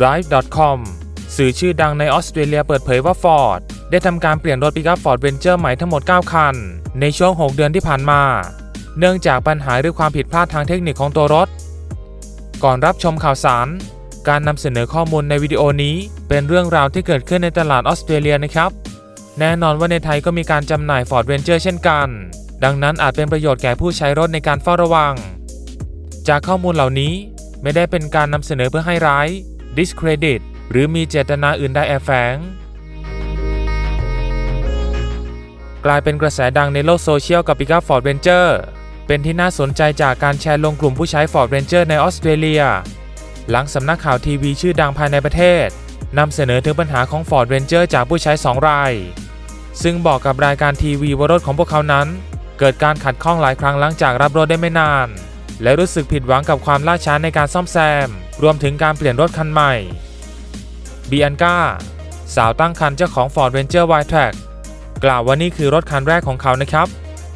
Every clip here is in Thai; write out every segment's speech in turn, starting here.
drive.com สื่อชื่อดังในออสเตรเลียเปิดเผยว่า Ford ได้ทำการเปลี่ยนรถปิกอัพ Ford Ranger ใหม่ทั้งหมด 9 คัน ในช่วง 6 เดือนที่ผ่านมา เนื่องจากปัญหาหรือความผิดพลาดทางเทคนิคของตัวรถ ก่อนรับชมข่าวสาร การนำเสนอข้อมูลในวิดีโอนี้เป็นเรื่องราวที่เกิดขึ้นในตลาดออสเตรเลียนะครับ แน่นอนว่าในไทยก็มีการจำหน่าย Ford Ranger เช่นกัน ดังนั้นอาจเป็นประโยชน์แก่ผู้ใช้รถในการเฝ้าระวัง จากข้อมูลเหล่านี้ไม่ได้เป็นการนำเสนอเพื่อให้ร้าย discredit หรือมีเจตนาอื่นใดแอบแฝง กลายเป็นกระแสดังในโลกโซเชียลกับปิก u p Ford Ranger เป็นที่น่าสนใจจากการแชร์ลงกลุ่มผู้ใช้ Ford Ranger ในออสเตรเลีย หลังสำนักข่าวทีวีชื่อดังภายในประเทศนำเสนอถึงปัญหาของ Ford Ranger จากผู้ใช้ 2 ราย ซึ่งบอกกับรายการทีวีว่ารถของพวกเขานั้น เกิดการขัดข้องหลายครั้งหลังจากรับรถได้ไม่นาน และรู้สึกผิดหวังกับความล่าช้าในการซ่อมแซม รวมถึงการเปลี่ยนรถคันใหม่บีอันกาสาวตั้งครรภ์เจ้าของ Ford Ranger Y-Track กล่าวว่านี่คือรถคันแรกของเขานะครับ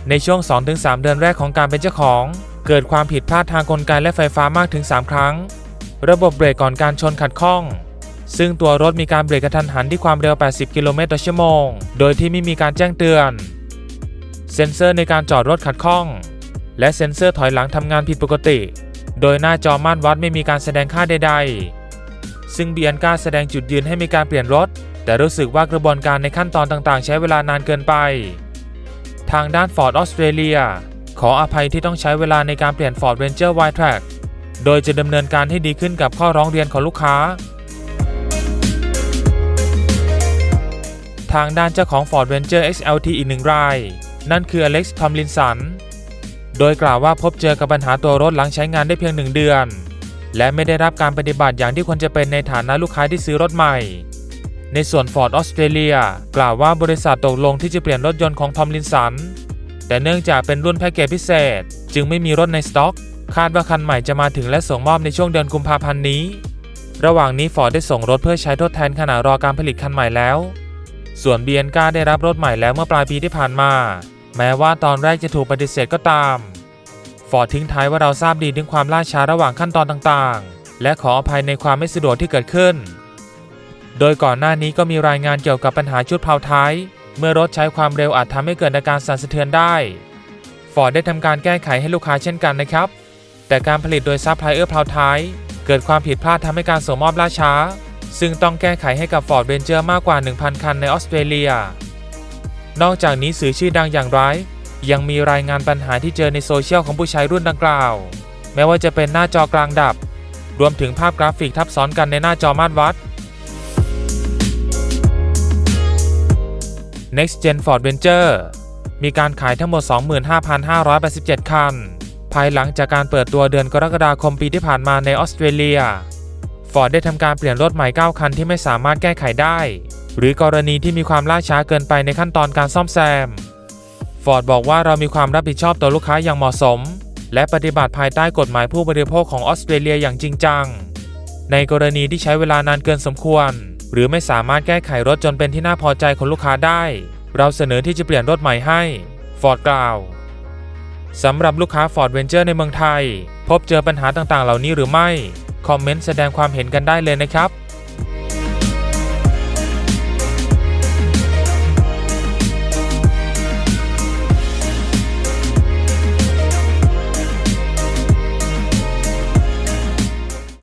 ในช่วง 2-3 เดือนแรกของการเป็นเจ้าของ เกิดความผิดพลาดทางกลไกและไฟฟ้ามากถึง 3 ครั้ง ระบบเบรกก่อนการชนขัดข้อง ซึ่งตัวรถมีการเบรกกระทันหันที่ความเร็ว 80 กิโลเมตรต่อชั่วโมง โดยที่ไม่มีการแจ้งเตือน เซ็นเซอร์ในการจอดรถขัดข้อง และเซ็นเซอร์ถอยหลังทำงานผิดปกติ โดยหน้าจอม่านวัดไม่มีการแสดงค่าใด ๆ ซึ่งเบียนกาแสดงจุดยืนให้มีการเปลี่ยนรถ แต่รู้สึกว่ากระบวนการในขั้นตอนต่างๆ ใช้เวลานานเกินไป ทางด้าน Ford ออสเตรเลียขออภัยที่ต้องใช้เวลาในการเปลี่ยน Ford Ranger Y-Track โดยจะดำเนินการให้ดีขึ้นกับข้อร้องเรียนของลูกค้า ทางด้านเจ้าของ Ford Ranger XLT อีกหนึ่งราย นั่นคืออเล็กซ์ ทอมลินสัน โดยกล่าวว่าพบเจอกับปัญหาตัวรถหลังใช้งานได้เพียงหนึ่งเดือน และไม่ได้รับการปฏิบัติอย่างที่ควรจะเป็นในฐานะลูกค้าที่ซื้อรถใหม่ ในส่วน Ford ออสเตรเลียกล่าวว่าบริษัทตกลงที่จะเปลี่ยนรถยนต์ของทอมลินสันแต่เนื่องจากเป็นรุ่นแพ็กเกจพิเศษ จึงไม่มีรถในสต็อก คาดว่าคันใหม่จะมาถึงและส่งมอบในช่วงเดือนกุมภาพันธ์นี้ ระหว่างนี้ Ford ได้ส่งรถเพื่อใช้ทดแทนขณะรอการผลิตคันใหม่แล้ว ส่วน b ี n กาได้รับรถใหม่แล้วเมื่อปลายปีที่ผ่านมา แม้ว่าตอนแรกจะถูกปฏิเสธก็ตาม ฟอร์ดทิ้งท้ายว่าเราทราบดีถึงความล่าช้าระหว่างขั้นตอนต่างๆ และขออภัยในความไม่สะดวกที่เกิดขึ้น โดยก่อนหน้านี้ก็มีรายงานเกี่ยวกับปัญหาชุดเพลาท้าย เมื่อรถใช้ความเร็วอาจทำให้เกิดอาการสั่นสะเทือนได้ ฟอร์ดได้ทำการแก้ไขให้ลูกค้าเช่นกันนะครับ แต่การผลิตโดยซัพพลายเออร์เพลาท้าย เกิดความผิดพลาดทำให้การส่งมอบล่าช้า ซึ่งต้องแก้ไขให้กับ Ford Ranger มากกว่า 1,000 คันในออสเตรเลีย นอกจากนี้สื่อชื่อดังอย่างไร ยังมีรายงานปัญหาที่เจอในโซเชียลของผู้ใช้รุ่นดังกล่าว แม้ว่าจะเป็นหน้าจอกลางดับ รวมถึงภาพกราฟิกทับซ้อนกันในหน้าจอมาตรวัด Next Gen Ford Ranger มีการขายทั้งหมด 25,587 คัน ภายหลังจากการเปิดตัวเดือนกรกฎาคมปีที่ผ่านมาในออสเตรเลีย Ford ได้ทำการเปลี่ยนรถใหม่ 9 คันที่ไม่สามารถแก้ไขได้ หรือกรณีที่มีความล่าช้าเกินไปในขั้นตอนการซ่อมแซม Ford บอกว่าเรามีความรับผิดชอบต่อลูกค้าอย่างเหมาะสม และปฏิบัติภายใต้กฎหมายผู้บริโภคของออสเตรเลียอย่างจริงจัง ในกรณีที่ใช้เวลานานเกินสมควร หรือไม่สามารถแก้ไขรถจนเป็นที่น่าพอใจของลูกค้าได้ เราเสนอที่จะเปลี่ยนรถใหม่ให้ Ford กล่าวสำหรับลูกค้า Ford Ranger ในเมืองไทย พบเจอปัญหาต่างๆ เหล่านี้หรือไม่ คอมเมนต์แสดงความเห็นกันได้เลยนะครับ